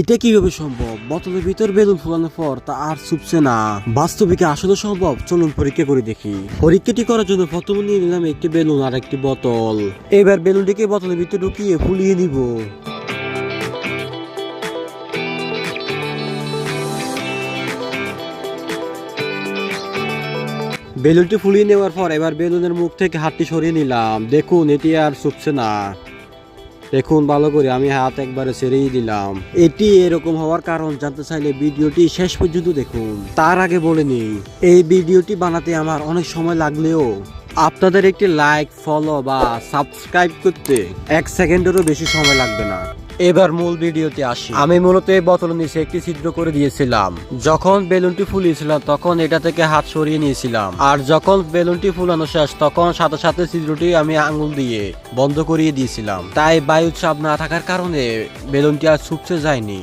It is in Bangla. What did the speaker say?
এটা কীভাবে সম্ভব? বোতলের ভিতর বেলুন ফোলানোর পর তা আর চুপছে না। বাস্তবে কি আসলে সম্ভব? চলুন পরীক্ষা করে দেখি। পরীক্ষাটি করার জন্য প্রথমে নিয়ে নিলাম একটি বেলুন আর একটি বোতল। এবার বেলুনটিকে বোতলের ভিতরে ঢুকিয়ে ফুলিয়ে নিব। বেলুনটি ফুলিয়ে নেওয়ার পর এবার বেলুনের মুখ থেকে হাতটি সরিয়ে নিলাম। দেখুন, এটি আর চুপছে না। দেখুন ভালো করে আমি হাত একবারে ছেড়েই দিলাম। এটি এরকম হওয়ার কারণ জানতে চাইলে ভিডিওটি শেষ পর্যন্ত দেখুন। তার আগে বলে নিই, এই ভিডিওটি বানাতে আমার অনেক সময় লাগলেও আপনাদের একটি লাইক, ফলো বা সাবস্ক্রাইব করতে এক সেকেন্ডেরও বেশি সময় লাগবে না। এবার মূল ভিডিওতে আসি। আমি মূলত এই বোতল নিচে একটি ছিদ্র করে দিয়েছিলাম। যখন বেলুনটি ফুলিয়েছিলাম, তখন এটা থেকে হাত সরিয়ে নিয়েছিলাম। আর যখন বেলুনটি ফুলানো শেষ, তখন সাথে সাথে ছিদ্রটি আমি আঙুল দিয়ে বন্ধ করিয়ে দিয়েছিলাম। তাই বায়ু চাপ না থাকার কারণে বেলুনটি আর ছুপছে যায়নি।